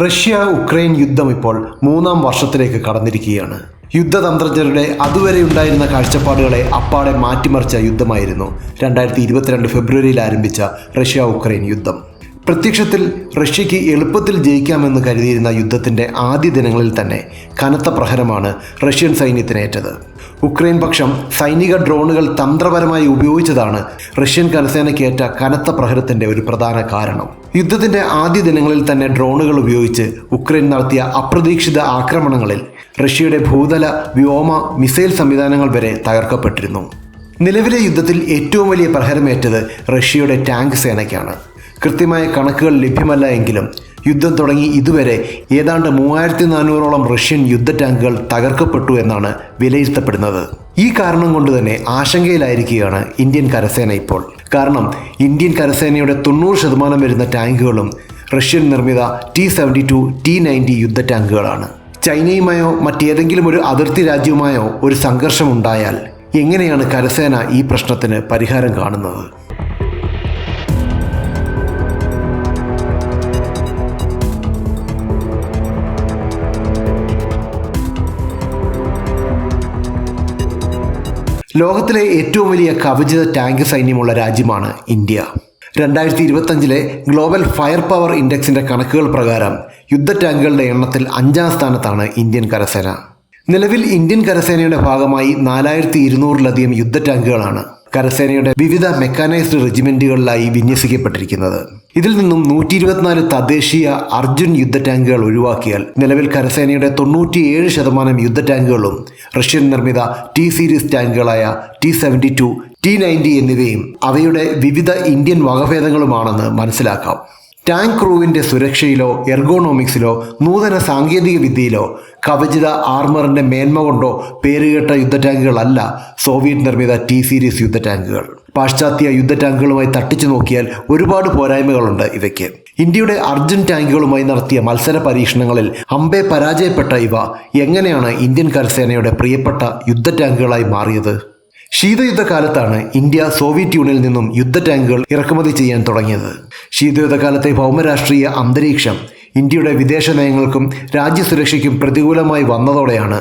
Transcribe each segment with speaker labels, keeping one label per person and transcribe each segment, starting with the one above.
Speaker 1: Russia Ukraine യുദ്ധം ഇപ്പോൾ മൂന്നാം വർഷത്തിലേക്ക് കടന്നിരിക്കുകയാണ്. യുദ്ധതന്ത്രജ്ഞരുടെ അതുവരെ ഉണ്ടായിരുന്ന കാഴ്ചപ്പാടുകളെ അപ്പാടെ മാറ്റിമറിച്ച യുദ്ധമായിരുന്നു രണ്ടായിരത്തി ഇരുപത്തിരണ്ട് ഫെബ്രുവരിയിൽ ആരംഭിച്ച റഷ്യ ഉക്രൈൻ യുദ്ധം. പ്രത്യക്ഷത്തിൽ റഷ്യയ്ക്ക് എളുപ്പത്തിൽ ജയിക്കാമെന്ന് കരുതിയിരുന്ന യുദ്ധത്തിന്റെ ആദ്യ ദിനങ്ങളിൽ തന്നെ കനത്ത പ്രഹരമാണ് റഷ്യൻ സൈന്യത്തിനേറ്റത്. ഉക്രൈൻ പക്ഷം സൈനിക ഡ്രോണുകൾ തന്ത്രപരമായി ഉപയോഗിച്ചതാണ് റഷ്യൻ കരസേനയ്ക്കേറ്റ കനത്ത പ്രഹരത്തിന്റെ ഒരു പ്രധാന കാരണം. യുദ്ധത്തിന്റെ ആദ്യ ദിനങ്ങളിൽ തന്നെ ഡ്രോണുകൾ ഉപയോഗിച്ച് ഉക്രൈൻ നടത്തിയ അപ്രതീക്ഷിത ആക്രമണങ്ങളിൽ റഷ്യയുടെ ഭൂതല വ്യോമ മിസൈൽ സംവിധാനങ്ങൾ വരെ തകർക്കപ്പെട്ടിരുന്നു. നിലവിലെ യുദ്ധത്തിൽ ഏറ്റവും വലിയ പ്രഹരമേറ്റത് റഷ്യയുടെ ടാങ്ക് സേനയ്ക്കാണ്. കൃത്യമായ കണക്കുകൾ ലഭ്യമല്ല എങ്കിലും യുദ്ധം തുടങ്ങി ഇതുവരെ ഏതാണ്ട് മൂവായിരത്തി നാനൂറോളം റഷ്യൻ യുദ്ധ ടാങ്കുകൾ തകർക്കപ്പെട്ടു എന്നാണ് വിലയിരുത്തപ്പെടുന്നത്. ഈ കാരണം കൊണ്ട് തന്നെ ആശങ്കയിലായിരിക്കുകയാണ് ഇന്ത്യൻ കരസേന ഇപ്പോൾ. കാരണം ഇന്ത്യൻ കരസേനയുടെ തൊണ്ണൂറ് ശതമാനം വരുന്ന ടാങ്കുകളും റഷ്യൻ നിർമ്മിത T seventy two T ninety യുദ്ധ ടാങ്കുകളാണ്. ചൈനയുമായോ മറ്റേതെങ്കിലും ഒരു അതിർത്തി രാജ്യവുമായോ ഒരു സംഘർഷമുണ്ടായാൽ എങ്ങനെയാണ് കരസേന ഈ പ്രശ്നത്തിന് പരിഹാരം കാണുന്നത്? ലോകത്തിലെ ഏറ്റവും വലിയ കവചിത ടാങ്ക് സൈന്യമുള്ള രാജ്യമാണ് ഇന്ത്യ. രണ്ടായിരത്തി ഇരുപത്തഞ്ചിലെ ഗ്ലോബൽ ഫയർ പവർ ഇൻഡെക്സിന്റെ കണക്കുകൾ പ്രകാരം യുദ്ധ ടാങ്കുകളുടെ എണ്ണത്തിൽ അഞ്ചാം സ്ഥാനത്താണ് ഇന്ത്യൻ കരസേന. നിലവിൽ ഇന്ത്യൻ കരസേനയുടെ ഭാഗമായി നാലായിരത്തി ഇരുന്നൂറിലധികം യുദ്ധ ടാങ്കുകളാണ് കരസേനയുടെ വിവിധ മെക്കാനൈസ്ഡ് റെജിമെന്റുകളിലായി വിന്യസിക്കപ്പെട്ടിരിക്കുന്നത്. ഇതിൽ നിന്നും നൂറ്റി ഇരുപത്തിനാല് തദ്ദേശീയ അർജുൻ യുദ്ധ ടാങ്കുകൾ ഒഴിവാക്കിയാൽ നിലവിൽ കരസേനയുടെ തൊണ്ണൂറ്റിയേഴ് ശതമാനം യുദ്ധ ടാങ്കുകളും റഷ്യൻ നിർമ്മിത T series ടാങ്കുകളായ T seventy two T ninety എന്നിവയും അവയുടെ വിവിധ ഇന്ത്യൻ വകഭേദങ്ങളുമാണെന്ന് മനസ്സിലാക്കാം. ടാങ്ക് ക്രൂവിന്റെ സുരക്ഷയിലോ എർഗോണോമിക്സിലോ നൂതന സാങ്കേതിക വിദ്യയിലോ കവചിത ആർമറിന്റെ മേന്മ കൊണ്ടോ പേരുകേട്ട യുദ്ധ ടാങ്കുകളല്ല സോവിയറ്റ് നിർമ്മിത ടി സീരീസ് യുദ്ധ ടാങ്കുകൾ പാശ്ചാത്യ യുദ്ധ ടാങ്കുകളുമായി തട്ടിച്ചു നോക്കിയാൽ ഒരുപാട് പോരായ്മകളുണ്ട് ഇവയ്ക്ക്. ഇന്ത്യയുടെ അർജുൻ ടാങ്കുകളുമായി നടത്തിയ മത്സര പരീക്ഷണങ്ങളിൽ അമ്പെ പരാജയപ്പെട്ട ഇവ എങ്ങനെയാണ് ഇന്ത്യൻ കരസേനയുടെ പ്രിയപ്പെട്ട യുദ്ധ ടാങ്കുകളായി മാറിയത്? ശീതയുദ്ധകാലത്താണ് ഇന്ത്യ സോവിയറ്റ് യൂണിയനിൽ നിന്നും യുദ്ധ ടാങ്കുകൾ ഇറക്കുമതി ചെയ്യാൻ തുടങ്ങിയത്. ശീതയുദ്ധകാലത്തെ ഭൗമരാഷ്ട്രീയ അന്തരീക്ഷം ഇന്ത്യയുടെ വിദേശ നയങ്ങൾക്കും രാജ്യസുരക്ഷയ്ക്കും പ്രതികൂലമായി വന്നതോടെയാണ്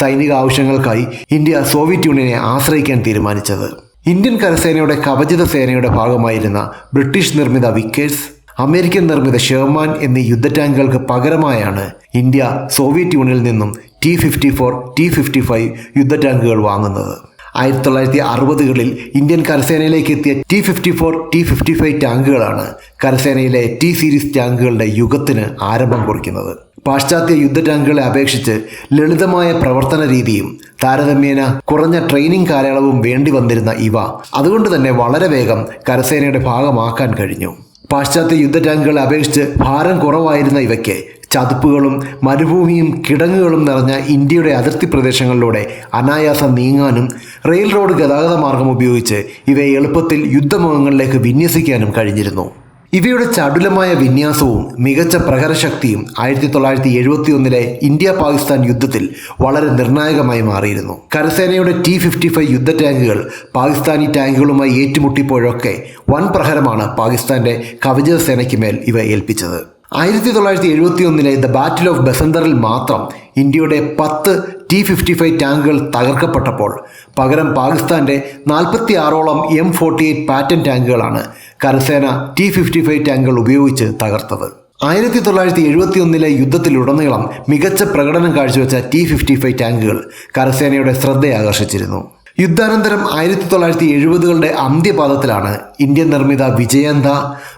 Speaker 1: സൈനിക ആവശ്യങ്ങൾക്കായി ഇന്ത്യ സോവിയറ്റ് യൂണിയനെ ആശ്രയിക്കാൻ തീരുമാനിച്ചത്. ഇന്ത്യൻ കരസേനയുടെ കവചിത സേനയുടെ ഭാഗമായിരുന്ന ബ്രിട്ടീഷ് നിർമ്മിത വിക്കേഴ്സ് അമേരിക്കൻ നിർമ്മിത ഷെർമാൻ എന്നീ യുദ്ധ ടാങ്കുകൾക്ക് പകരമായാണ് ഇന്ത്യ സോവിയറ്റ് യൂണിയനിൽ നിന്നും T fifty four T fifty five യുദ്ധ ടാങ്കുകൾ വാങ്ങുന്നത്. ആയിരത്തി തൊള്ളായിരത്തി അറുപതുകളിൽ ഇന്ത്യൻ കരസേനയിലേക്ക് എത്തിയ T fifty four T fifty five ടാങ്കുകളാണ് കരസേനയിലെ ടി സീരീസ് ടാങ്കുകളുടെ യുഗത്തിന് ആരംഭം കുറിക്കുന്നത്. പാശ്ചാത്യ യുദ്ധ ടാങ്കുകളെ അപേക്ഷിച്ച് ലളിതമായ പ്രവർത്തന രീതിയും താരതമ്യേന കുറഞ്ഞ ട്രെയിനിങ് കാലയളവും വേണ്ടി വന്നിരുന്ന ഇവ അതുകൊണ്ട് തന്നെ വളരെ വേഗം കരസേനയുടെ ഭാഗമാക്കാൻ കഴിഞ്ഞു. പാശ്ചാത്യ യുദ്ധ ടാങ്കുകളെ അപേക്ഷിച്ച് ഭാരം കുറവായിരുന്ന ഇവയ്ക്ക് ചതുപ്പുകളും മരുഭൂമിയും കിടങ്ങുകളും നിറഞ്ഞ ഇന്ത്യയുടെ അതിർത്തി പ്രദേശങ്ങളിലൂടെ അനായാസം നീങ്ങാനും റെയിൽ റോഡ് ഗതാഗത മാർഗം ഉപയോഗിച്ച് ഇവയെ എളുപ്പത്തിൽ യുദ്ധമുഖങ്ങളിലേക്ക് വിന്യസിക്കാനും കഴിഞ്ഞിരുന്നു. ഇവയുടെ ചടുലമായ വിന്യാസവും മികച്ച പ്രഹരശക്തിയും ആയിരത്തി തൊള്ളായിരത്തി എഴുപത്തി ഒന്നിലെ ഇന്ത്യ പാകിസ്ഥാൻ യുദ്ധത്തിൽ വളരെ നിർണായകമായി മാറിയിരുന്നു. കരസേനയുടെ ടി ഫിഫ്റ്റി ഫൈവ് യുദ്ധ ടാങ്കുകൾ പാകിസ്ഥാനി ടാങ്കുകളുമായി ഏറ്റുമുട്ടിയപ്പോഴൊക്കെ വൻ പ്രഹരമാണ് പാകിസ്ഥാന്റെ കവചസേനയ്ക്ക് മേൽ ഇവ ഏൽപ്പിച്ചത്. ആയിരത്തി തൊള്ളായിരത്തി എഴുപത്തി ഒന്നിലെ ദ ബാറ്റിൽ ഓഫ് ബസന്തറിൽ മാത്രം ഇന്ത്യയുടെ പത്ത് ടി ഫിഫ്റ്റി ഫൈവ് ടാങ്കുകൾ തകർക്കപ്പെട്ടപ്പോൾ പകരം പാകിസ്ഥാന്റെ നാൽപ്പത്തി ആറോളം എം ഫോർട്ടി എയ്റ്റ് പാറ്റൻ ടാങ്കുകളാണ് കരസേന ടി ഫിഫ്റ്റി ഫൈവ് ടാങ്കുകൾ ഉപയോഗിച്ച് തകർത്തത്. ആയിരത്തി തൊള്ളായിരത്തി എഴുപത്തി ഒന്നിലെ യുദ്ധത്തിലുടനീളം മികച്ച പ്രകടനം കാഴ്ചവെച്ച ടി ഫിഫ്റ്റി ഫൈവ് ടാങ്കുകൾ കരസേനയുടെ ശ്രദ്ധയാകർഷിച്ചിരുന്നു. യുദ്ധാനന്തരം ആയിരത്തി തൊള്ളായിരത്തി എഴുപതുകളുടെ അന്ത്യപാദത്തിലാണ് ഇന്ത്യൻ നിർമ്മിത വിജയന്ത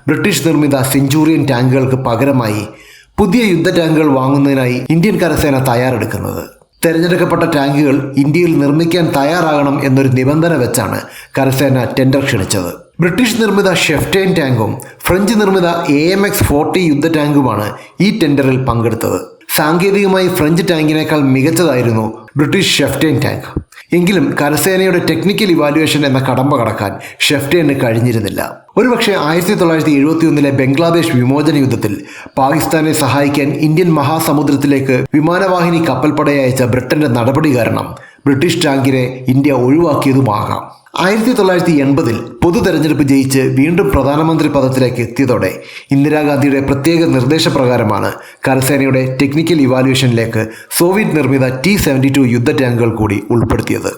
Speaker 1: ബ്രിട്ടീഷ് നിർമ്മിത സെഞ്ചൂറിയൻ ടാങ്കുകൾക്ക് പകരമായി പുതിയ യുദ്ധ ടാങ്കുകൾ വാങ്ങുന്നതിനായി ഇന്ത്യൻ കരസേന തയ്യാറെടുക്കുന്നത്. തെരഞ്ഞെടുക്കപ്പെട്ട ടാങ്കുകൾ ഇന്ത്യയിൽ നിർമ്മിക്കാൻ തയ്യാറാകണം എന്നൊരു നിബന്ധന വെച്ചാണ് കരസേന ടെൻഡർ ക്ഷണിച്ചത്. ബ്രിട്ടീഷ് നിർമ്മിത ഷെഫ്റ്റൈൻ ടാങ്കും ഫ്രഞ്ച് നിർമ്മിത എ എം എക്സ് ഫോർട്ടി യുദ്ധ ടാങ്കുമാണ് ഈ ടെൻഡറിൽ പങ്കെടുത്തത്. സാങ്കേതികമായി ഫ്രഞ്ച് ടാങ്കിനേക്കാൾ മികച്ചതായിരുന്നു ബ്രിട്ടീഷ് ഷെഫ്റ്റൈൻ ടാങ്ക്. എങ്കിലും കരസേനയുടെ ടെക്നിക്കൽ ഇവാലുവേഷൻ എന്ന കടമ്പ കടക്കാൻ ഷെഫ്റ്റേന് കഴിഞ്ഞിരുന്നില്ല. ഒരുപക്ഷെ ആയിരത്തി തൊള്ളായിരത്തി എഴുപത്തി ഒന്നിലെ ബംഗ്ലാദേശ് വിമോചന യുദ്ധത്തിൽ പാകിസ്ഥാനെ സഹായിക്കാൻ ഇന്ത്യൻ മഹാസമുദ്രത്തിലേക്ക് വിമാനവാഹിനി കപ്പൽപ്പടയച്ച ബ്രിട്ടന്റെ നടപടി കാരണം ബ്രിട്ടീഷ് ടാങ്കിനെ ഇന്ത്യ ഒഴിവാക്കിയതുമാകാം. ആയിരത്തി തൊള്ളായിരത്തി എൺപതിൽ പൊതു തെരഞ്ഞെടുപ്പ് ജയിച്ച് വീണ്ടും പ്രധാനമന്ത്രി പദത്തിലേക്ക് എത്തിയതോടെ ഇന്ദിരാഗാന്ധിയുടെ പ്രത്യേക നിർദ്ദേശപ്രകാരമാണ് കരസേനയുടെ ടെക്നിക്കൽ ഇവാലുവേഷനിലേക്ക് സോവിയറ്റ് നിർമ്മിത ടി സെവന്റി ടു യുദ്ധ ടാങ്കുകൾ കൂടി ഉൾപ്പെടുത്തിയത്.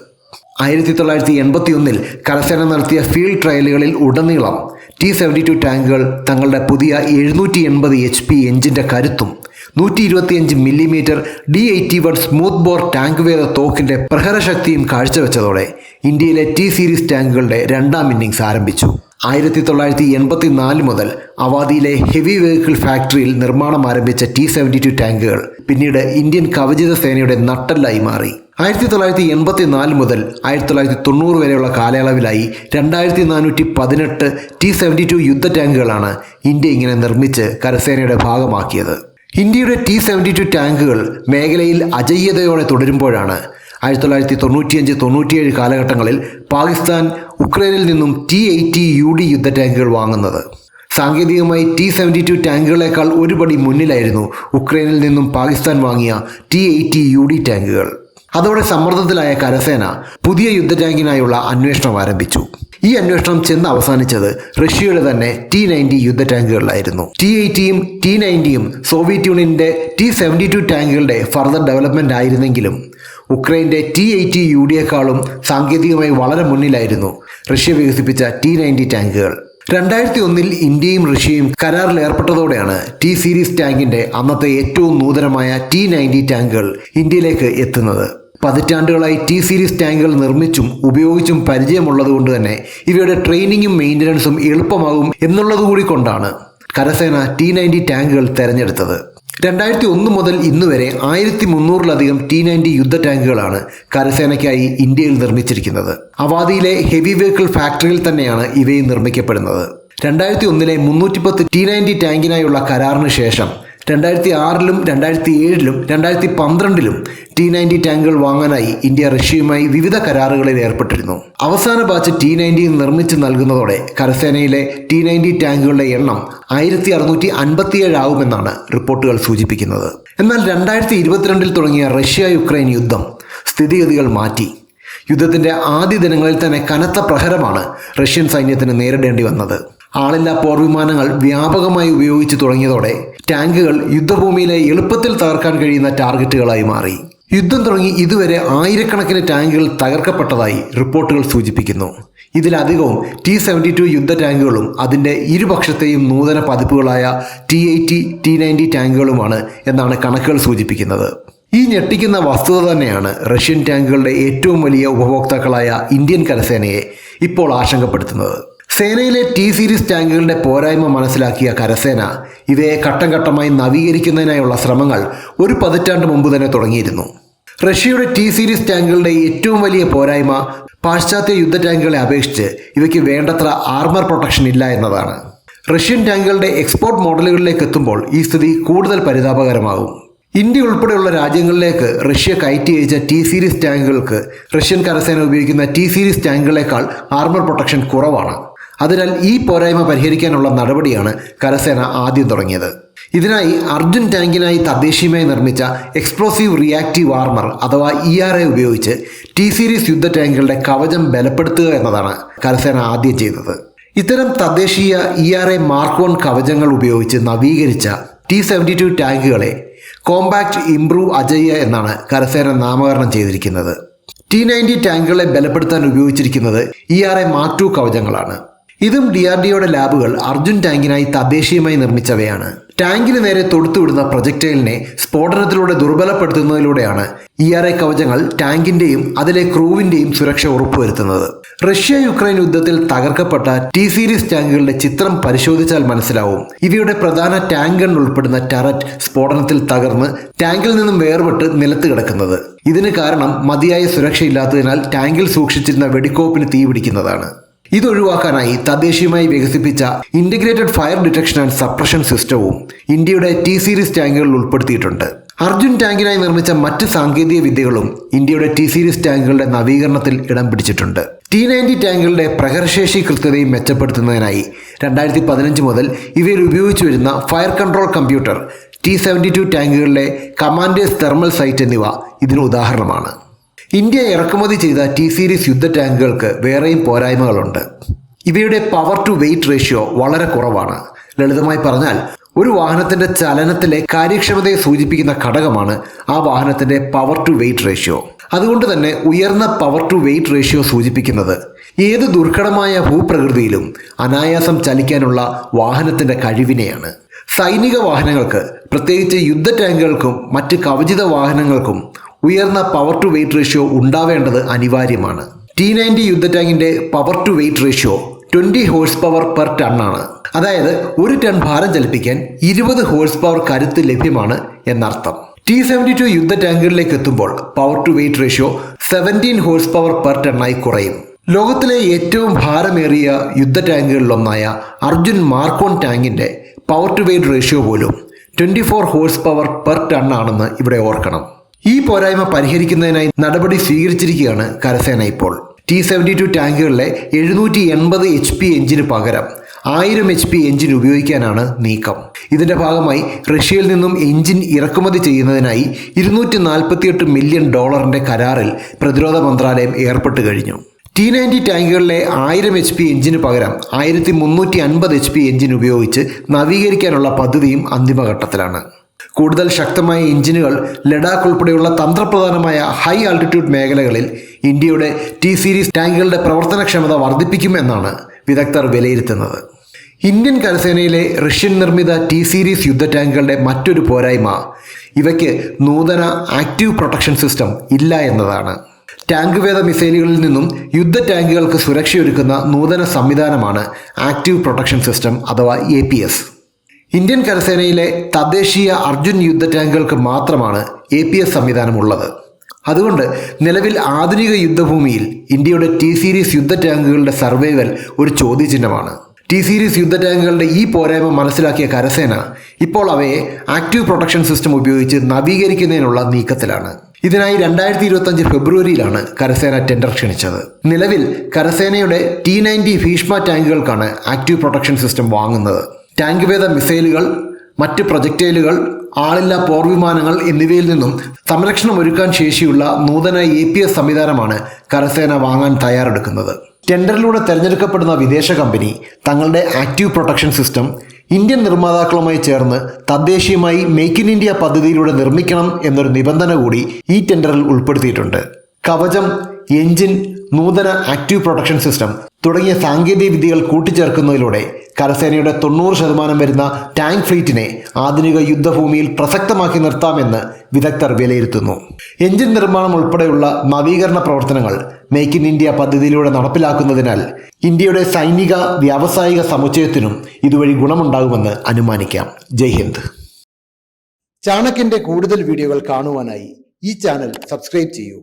Speaker 1: ആയിരത്തി തൊള്ളായിരത്തി എൺപത്തി ഒന്നിൽ കരസേന നടത്തിയ ഫീൽഡ് ട്രയലുകളിൽ ഉടനീളം ടി സെവന്റി ടു ടാങ്കുകൾ തങ്ങളുടെ പുതിയ എഴുന്നൂറ്റി എൺപത് എച്ച് പി എഞ്ചിന്റെ കരുത്തും നൂറ്റി ഇരുപത്തിയഞ്ച് millimetre D eighty one smooth bore tank വേദ തോക്കിന്റെ പ്രഹരശക്തിയും കാഴ്ചവെച്ചതോടെ ഇന്ത്യയിലെ ടി സീരീസ് ടാങ്കുകളുടെ രണ്ടാം ഇന്നിംഗ്സ് ആരംഭിച്ചു. ആയിരത്തി തൊള്ളായിരത്തി എൺപത്തി നാല് മുതൽ അവാദിയിലെ ഹെവി വെഹിക്കിൾ ഫാക്ടറിയിൽ നിർമ്മാണം ആരംഭിച്ച ടി സെവന്റി ടു ടാങ്കുകൾ പിന്നീട് ഇന്ത്യൻ കവചിത സേനയുടെ നട്ടല്ലായി മാറി. ആയിരത്തി തൊള്ളായിരത്തി എൺപത്തി നാല് മുതൽ ആയിരത്തി തൊള്ളായിരത്തി തൊണ്ണൂറ് വരെയുള്ള കാലയളവിലായി രണ്ടായിരത്തി നാനൂറ്റി പതിനെട്ട് ടി സെവന്റി ടു യുദ്ധ ടാങ്കുകളാണ് ഇന്ത്യ ഇങ്ങനെ നിർമ്മിച്ച് കരസേനയുടെ ഭാഗമാക്കിയത്. ഇന്ത്യയുടെ ടി സെവന്റി ടു ടാങ്കുകൾ മേഖലയിൽ അജയ്യതയോടെ തുടരുമ്പോഴാണ് ആയിരത്തി തൊള്ളായിരത്തി തൊണ്ണൂറ്റിയഞ്ച് തൊണ്ണൂറ്റിയേഴ് കാലഘട്ടങ്ങളിൽ പാകിസ്ഥാൻ ഉക്രൈനിൽ നിന്നും ടി എയ്റ്റി യു ഡി യുദ്ധ ടാങ്കുകൾ വാങ്ങുന്നത്. സാങ്കേതികമായി ടി സെവന്റി ടു ടാങ്കുകളേക്കാൾ ഒരുപടി മുന്നിലായിരുന്നു ഉക്രൈനിൽ നിന്നും പാകിസ്ഥാൻ വാങ്ങിയ ടി എയ്റ്റി യു ഡി ടാങ്കുകൾ. അതോടെ സമ്മർദ്ദത്തിലായ കരസേന പുതിയ യുദ്ധ ടാങ്കിനായുള്ള അന്വേഷണം ആരംഭിച്ചു. ഈ അന്വേഷണം ചെന്ന് അവസാനിച്ചത് റഷ്യയുടെ തന്നെ ടി നയന്റി യുദ്ധ ടാങ്കുകളിലായിരുന്നു ടി എയ്റ്റിയും ടി നയന്റിയും സോവിയറ്റ് യൂണിയന്റെ ടി സെവന്റി ടു ടാങ്കുകളുടെ ഫർദർ ഡെവലപ്മെന്റ് ആയിരുന്നെങ്കിലും ഉക്രൈന്റെ ടി എയ്റ്റി യു ഡിയേക്കാളും സാങ്കേതികമായി വളരെ മുന്നിലായിരുന്നു റഷ്യ വികസിപ്പിച്ച ടി നയന്റി ടാങ്കുകൾ. രണ്ടായിരത്തി ഒന്നിൽ ഇന്ത്യയും റഷ്യയും കരാറിൽ ഏർപ്പെട്ടതോടെയാണ് ടി സീരീസ് ടാങ്കിന്റെ അന്നത്തെ ഏറ്റവും നൂതനമായ ടി നയന്റി ടാങ്കുകൾ ഇന്ത്യയിലേക്ക് എത്തുന്നത്. പതിറ്റാണ്ടുകളായി ടി സീരീസ് ടാങ്കുകൾ നിർമ്മിച്ചും ഉപയോഗിച്ചും പരിചയമുള്ളതുകൊണ്ട് തന്നെ ഇവയുടെ ട്രെയിനിങ്ങും മെയിന്റനൻസും എളുപ്പമാകും എന്നുള്ളതുകൂടി കൊണ്ടാണ് കരസേന ടി നയന്റി ടാങ്കുകൾ തെരഞ്ഞെടുത്തത്. രണ്ടായിരത്തി ഒന്ന് മുതൽ ഇന്ന് വരെ ആയിരത്തി മുന്നൂറിലധികം ടി നയന്റി യുദ്ധ ടാങ്കുകളാണ് കരസേനയ്ക്കായി ഇന്ത്യയിൽ നിർമ്മിച്ചിരിക്കുന്നത്. അവാദിയിലെ ഹെവി വെഹിക്കിൾ ഫാക്ടറിയിൽ തന്നെയാണ് ഇവയും നിർമ്മിക്കപ്പെടുന്നത്. രണ്ടായിരത്തി ഒന്നിലെ മുന്നൂറ്റിപ്പത്ത് ടി നയന്റി ടാങ്കിനായുള്ള കരാറിന് ശേഷം രണ്ടായിരത്തി ആറിലും രണ്ടായിരത്തി ഏഴിലും രണ്ടായിരത്തി പന്ത്രണ്ടിലും ടി നയന്റി ടാങ്കുകൾ വാങ്ങാനായി ഇന്ത്യ റഷ്യയുമായി വിവിധ കരാറുകളിൽ ഏർപ്പെട്ടിരുന്നു. അവസാന ബാച്ച് ടി നയന്റി നിർമ്മിച്ച് നൽകുന്നതോടെ കരസേനയിലെ ടി നയന്റി ടാങ്കുകളുടെ എണ്ണം ആയിരത്തി അറുന്നൂറ്റി അൻപത്തിയേഴ് ആവുമെന്നാണ് റിപ്പോർട്ടുകൾ സൂചിപ്പിക്കുന്നത്. എന്നാൽ രണ്ടായിരത്തി ഇരുപത്തിരണ്ടിൽ തുടങ്ങിയ റഷ്യ യുക്രൈൻ യുദ്ധം സ്ഥിതിഗതികൾ മാറ്റി. യുദ്ധത്തിന്റെ ആദ്യ ദിനങ്ങളിൽ തന്നെ കനത്ത പ്രഹരമാണ് റഷ്യൻ സൈന്യത്തിന് നേരിടേണ്ടി വന്നത്. ആളില്ലാ പോർവിമാനങ്ങൾ വ്യാപകമായി ഉപയോഗിച്ച് തുടങ്ങിയതോടെ ടാങ്കുകൾ യുദ്ധഭൂമിയിലെ എളുപ്പത്തിൽ തകർക്കാൻ കഴിയുന്ന ടാർഗറ്റുകളായി മാറി. യുദ്ധം തുടങ്ങി ഇതുവരെ ആയിരക്കണക്കിന് ടാങ്കുകൾ തകർക്കപ്പെട്ടതായി റിപ്പോർട്ടുകൾ സൂചിപ്പിക്കുന്നു. ഇതിലധികവും ടി സെവന്റി ടു യുദ്ധ ടാങ്കുകളും അതിന്റെ ഇരുപക്ഷത്തെയും നൂതന പതിപ്പുകളായ ടി എയ്റ്റി ടി നയന്റി ടാങ്കുകളുമാണ് എന്നാണ് കണക്കുകൾ സൂചിപ്പിക്കുന്നത്. ഈ ഞെട്ടിക്കുന്ന വസ്തുത തന്നെയാണ് റഷ്യൻ ടാങ്കുകളുടെ ഏറ്റവും വലിയ ഉപഭോക്താക്കളായ ഇന്ത്യൻ കരസേനയെ ഇപ്പോൾ ആശങ്കപ്പെടുത്തുന്നത്. സേനയിലെ ടി സീരീസ് ടാങ്കുകളുടെ പോരായ്മ മനസ്സിലാക്കിയ കരസേന ഇവയെ ഘട്ടം ഘട്ടമായി നവീകരിക്കുന്നതിനായുള്ള ശ്രമങ്ങൾ ഒരു പതിറ്റാണ്ട് മുമ്പ് തന്നെ തുടങ്ങിയിരുന്നു. റഷ്യയുടെ ടി സീരീസ് ടാങ്കുകളുടെ ഏറ്റവും വലിയ പോരായ്മ പാശ്ചാത്യ യുദ്ധ ടാങ്കുകളെ അപേക്ഷിച്ച് ഇവയ്ക്ക് വേണ്ടത്ര ആർമർ പ്രൊട്ടക്ഷൻ ഇല്ല എന്നതാണ്. റഷ്യൻ ടാങ്കുകളുടെ എക്സ്പോർട്ട് മോഡലുകളിലേക്ക് എത്തുമ്പോൾ ഈ സ്ഥിതി കൂടുതൽ പരിതാപകരമാകും. ഇന്ത്യ ഉൾപ്പെടെയുള്ള രാജ്യങ്ങളിലേക്ക് റഷ്യ കയറ്റി അയച്ച ടി സീരീസ് ടാങ്കുകൾക്ക് റഷ്യൻ കരസേന ഉപയോഗിക്കുന്ന ടി സീരീസ് ടാങ്കുകളേക്കാൾ ആർമർ പ്രൊട്ടക്ഷൻ കുറവാണ്. അതിനാൽ ഈ പോരായ്മ പരിഹരിക്കാനുള്ള നടപടിയാണ് കരസേന ആദ്യം തുടങ്ങിയത്. ഇതിനായി അർജുൻ ടാങ്കിനായി തദ്ദേശീയമായി നിർമ്മിച്ച എക്സ്പ്ലോസീവ് റിയാക്റ്റീവ് ആർമർ അഥവാ ഇ ആർ എ ഉപയോഗിച്ച് ടി സീരീസ് യുദ്ധ ടാങ്കുകളുടെ കവചം ബലപ്പെടുത്തുക എന്നതാണ് കരസേന ആദ്യം ചെയ്തത്. ഇത്തരം തദ്ദേശീയ E R A mark one കവചങ്ങൾ ഉപയോഗിച്ച് നവീകരിച്ച ടി സെവന്റി ടു ടാങ്കുകളെ കോമ്പാക്ട് ഇംപ്രൂവ് അജയ്യ എന്നാണ് കരസേന നാമകരണം ചെയ്തിരിക്കുന്നത്. ടി നയന്റി ടാങ്കുകളെ ബലപ്പെടുത്താൻ ഉപയോഗിച്ചിരിക്കുന്നത് E R A mark two കവചങ്ങളാണ്. ഇതും ഡി ആർ ഡിയുടെ ലാബുകൾ അർജുൻ ടാങ്കിനായി തദ്ദേശീയമായി നിർമ്മിച്ചവയാണ്. ടാങ്കിന് നേരെ തൊടുത്തുവിടുന്ന പ്രൊജക്ടൈലിനെ സ്ഫോടനത്തിലൂടെ ദുർബലപ്പെടുത്തുന്നതിലൂടെയാണ് ഇ ആർ എ കവചങ്ങൾ ടാങ്കിന്റെയും അതിലെ ക്രൂവിന്റെയും സുരക്ഷ ഉറപ്പുവരുത്തുന്നത്. റഷ്യ യുക്രൈൻ യുദ്ധത്തിൽ തകർക്കപ്പെട്ട ടി സീരീസ് ടാങ്കുകളുടെ ചിത്രം പരിശോധിച്ചാൽ മനസ്സിലാവും. ഇവയുടെ പ്രധാന ടാങ്കൺ ഉൾപ്പെടുന്ന ടററ്റ് സ്ഫോടനത്തിൽ തകർന്ന് ടാങ്കിൽ നിന്നും വേർപെട്ട് നിലത്ത് കിടക്കുന്നത്. ഇതിന് കാരണം മതിയായ സുരക്ഷയില്ലാത്തതിനാൽ ടാങ്കിൽ സൂക്ഷിച്ചിരുന്ന വെടിക്കോപ്പിന് തീപിടിക്കുന്നതാണ്. ഇതൊഴിവാക്കാനായി തദ്ദേശീയമായി വികസിപ്പിച്ച integrated fire detection and suppression സിസ്റ്റവും ഇന്ത്യയുടെ ടി സീരീസ് ടാങ്കുകളിൽ ഉൾപ്പെടുത്തിയിട്ടുണ്ട്. അർജുൻ ടാങ്കിനായി നിർമ്മിച്ച മറ്റ് സാങ്കേതിക വിദ്യകളും ഇന്ത്യയുടെ ടി സീരീസ് ടാങ്കുകളുടെ നവീകരണത്തിൽ ഇടം പിടിച്ചിട്ടുണ്ട്. ടി നയന്റി ടാങ്കുകളുടെ പ്രഹരശേഷി കൃത്യതയും മെച്ചപ്പെടുത്തുന്നതിനായി രണ്ടായിരത്തി പതിനഞ്ച് മുതൽ ഇവയിൽ ഉപയോഗിച്ചു വരുന്ന fire control computer T seventy two ടാങ്കുകളിലെ commanders thermal sight എന്നിവ ഇതിന് ഉദാഹരണമാണ്. ഇന്ത്യ ഇറക്കുമതി ചെയ്ത ടി സീരീസ് യുദ്ധ ടാങ്കുകൾക്ക് വേറെയും പോരായ്മകളുണ്ട്. ഇവയുടെ പവർ ടു വെയിറ്റ് റേഷ്യോ വളരെ കുറവാണ്. ലളിതമായി പറഞ്ഞാൽ ഒരു വാഹനത്തിന്റെ ചലനത്തിലെ കാര്യക്ഷമതയെ സൂചിപ്പിക്കുന്ന ഘടകമാണ് ആ വാഹനത്തിന്റെ പവർ ടു വെയിറ്റ് റേഷ്യോ അതുകൊണ്ട് തന്നെ ഉയർന്ന പവർ ടു വെയിറ്റ് റേഷ്യോ സൂചിപ്പിക്കുന്നത് ഏത് ദുർഘടമായ ഭൂപ്രകൃതിയിലും അനായാസം ചലിക്കാനുള്ള വാഹനത്തിന്റെ കഴിവിനെയാണ്. സൈനിക വാഹനങ്ങൾക്ക് പ്രത്യേകിച്ച് യുദ്ധ ടാങ്കുകൾക്കും മറ്റ് കവചിത വാഹനങ്ങൾക്കും ഉയർന്ന പവർ ടു വെയിറ്റ് റേഷ്യോ ഉണ്ടാവേണ്ടത് അനിവാര്യമാണ്. ടി നയന്റി യുദ്ധ ടാങ്കിന്റെ power to weight ratio twenty horse power per ആണ്. അതായത് ഒരു ടൺ ഭാരം ചലിപ്പിക്കാൻ ഇരുപത് ഹോഴ്സ് പവർ കരുത്ത് ലഭ്യമാണ് എന്നർത്ഥം. ടി സെവന്റി ടു യുദ്ധ ടാങ്കുകളിലേക്ക് എത്തുമ്പോൾ power to weight ratio seventeen horsepower per ടണ്ണായി കുറയും. ലോകത്തിലെ ഏറ്റവും ഭാരമേറിയ യുദ്ധ ടാങ്കുകളിലൊന്നായ അർജുൻ മാർക്കോൺ ടാങ്കിന്റെ പവർ ടു വെയിറ്റ് റേഷ്യോ പോലും twenty four horse power per ton ആണെന്ന് ഇവിടെ ഓർക്കണം. ഈ പോരായ്മ പരിഹരിക്കുന്നതിനായി നടപടി സ്വീകരിച്ചിരിക്കുകയാണ് കരസേന ഇപ്പോൾ. ടി സെവന്റി ടു ടാങ്കുകളിലെ എഴുന്നൂറ്റി എൺപത് എച്ച് പി എഞ്ചിന് പകരം ആയിരം എച്ച് പി എഞ്ചിൻ ഉപയോഗിക്കാനാണ് നീക്കം. ഇതിന്റെ ഭാഗമായി റഷ്യയിൽ നിന്നും എഞ്ചിൻ ഇറക്കുമതി ചെയ്യുന്നതിനായി ഇരുന്നൂറ്റി നാൽപ്പത്തിയെട്ട് മില്യൺ ഡോളറിന്റെ കരാറിൽ പ്രതിരോധ മന്ത്രാലയം ഏർപ്പെട്ട് കഴിഞ്ഞു. ടി നയന്റി ടാങ്കുകളിലെ ആയിരം എച്ച് പി എഞ്ചിന് പകരം ആയിരത്തി മുന്നൂറ്റി അൻപത് എച്ച് പി എഞ്ചിൻ ഉപയോഗിച്ച് നവീകരിക്കാനുള്ള പദ്ധതിയും അന്തിമഘട്ടത്തിലാണ്. കൂടുതൽ ശക്തമായ എഞ്ചിനുകൾ ലഡാക്ക് ഉൾപ്പെടെയുള്ള തന്ത്രപ്രധാനമായ ഹൈ ആൾട്ടിറ്റ്യൂഡ് മേഖലകളിൽ ഇന്ത്യയുടെ ടി സീരീസ് ടാങ്കുകളുടെ പ്രവർത്തനക്ഷമത വർദ്ധിപ്പിക്കുമെന്നാണ് വിദഗ്ധർ വിലയിരുത്തുന്നത്. ഇന്ത്യൻ കരസേനയിലെ റഷ്യൻ നിർമ്മിത ടി സീരീസ് യുദ്ധ ടാങ്കുകളുടെ മറ്റൊരു പോരായ്മ ഇവയ്ക്ക് നൂതന ആക്റ്റീവ് പ്രൊട്ടക്ഷൻ സിസ്റ്റം ഇല്ല എന്നതാണ്. ടാങ്ക് വേദ മിസൈലുകളിൽ നിന്നും യുദ്ധ ടാങ്കുകൾക്ക് സുരക്ഷയൊരുക്കുന്ന നൂതന സംവിധാനമാണ് ആക്റ്റീവ് പ്രൊട്ടക്ഷൻ സിസ്റ്റം അഥവാ എ ഇന്ത്യൻ കരസേനയിലെ തദ്ദേശീയ അർജുൻ യുദ്ധ ടാങ്കുകൾക്ക് മാത്രമാണ് എ പി എസ് സംവിധാനമുള്ളത്. അതുകൊണ്ട് നിലവിൽ ആധുനിക യുദ്ധഭൂമിയിൽ ഇന്ത്യയുടെ ടി സീരീസ് യുദ്ധ ടാങ്കുകളുടെ സർവൈവൽ ഒരു ചോദ്യചിഹ്നമാണ്. ടി സീരീസ് യുദ്ധ ടാങ്കുകളുടെ ഈ പോരായ്മ മനസ്സിലാക്കിയ കരസേന ഇപ്പോൾ അവയെ ആക്റ്റീവ് പ്രൊട്ടക്ഷൻ സിസ്റ്റം ഉപയോഗിച്ച് നവീകരിക്കുന്നതിനുള്ള നീക്കത്തിലാണ്. ഇതിനായി രണ്ടായിരത്തി ഇരുപത്തഞ്ച് ഫെബ്രുവരിയിലാണ് കരസേന ടെൻഡർ ക്ഷണിച്ചത്. നിലവിൽ കരസേനയുടെ ടി നയന്റി ഭീഷ്മ ടാങ്കുകൾക്കാണ് ആക്റ്റീവ് പ്രൊട്ടക്ഷൻ സിസ്റ്റം വാങ്ങുന്നത്. ടാങ്ക് വേദ മിസൈലുകൾ മറ്റ് പ്രൊജക്ടൈലുകൾ ആളില്ല പോർവിമാനങ്ങൾ എന്നിവയിൽ നിന്നും സംരക്ഷണം ഒരുക്കാൻ ശേഷിയുള്ള നൂതന എ പി എസ് സംവിധാനമാണ് കരസേന വാങ്ങാൻ തയ്യാറെടുക്കുന്നത്. ടെൻഡറിലൂടെ തെരഞ്ഞെടുക്കപ്പെടുന്ന വിദേശ കമ്പനി തങ്ങളുടെ ആക്റ്റീവ് പ്രൊട്ടക്ഷൻ സിസ്റ്റം ഇന്ത്യൻ നിർമ്മാതാക്കളുമായി ചേർന്ന് തദ്ദേശീയമായി മേക്ക് ഇൻ ഇന്ത്യ പദ്ധതിയിലൂടെ നിർമ്മിക്കണം എന്നൊരു നിബന്ധന കൂടി ഈ ടെൻഡറിൽ ഉൾപ്പെടുത്തിയിട്ടുണ്ട്. കവചം എഞ്ചിൻ നൂതന ആക്റ്റീവ് പ്രൊട്ടക്ഷൻ സിസ്റ്റം തുടങ്ങിയ സാങ്കേതിക വിദ്യകൾ കൂട്ടിച്ചേർക്കുന്നതിലൂടെ കരസേനയുടെ തൊണ്ണൂറ് ശതമാനം വരുന്ന ടാങ്ക് ഫ്ലീറ്റിനെ ആധുനിക യുദ്ധഭൂമിയിൽ പ്രസക്തമാക്കി നിർത്താമെന്ന് വിദഗ്ധർ വിലയിരുത്തുന്നു. എഞ്ചിൻ നിർമ്മാണം ഉൾപ്പെടെയുള്ള നവീകരണ പ്രവർത്തനങ്ങൾ മേക്ക് ഇൻ ഇന്ത്യ പദ്ധതിയിലൂടെ നടപ്പിലാക്കുന്നതിനാൽ ഇന്ത്യയുടെ സൈനിക വ്യാവസായിക സമുച്ചയത്തിനും ഇതുവഴി ഗുണമുണ്ടാകുമെന്ന് അനുമാനിക്കാം. ജയ് ഹിന്ദ്. ചാണക്യന്റെ കൂടുതൽ വീഡിയോകൾ കാണുവാനായി ഈ ചാനൽ സബ്സ്ക്രൈബ് ചെയ്യൂ.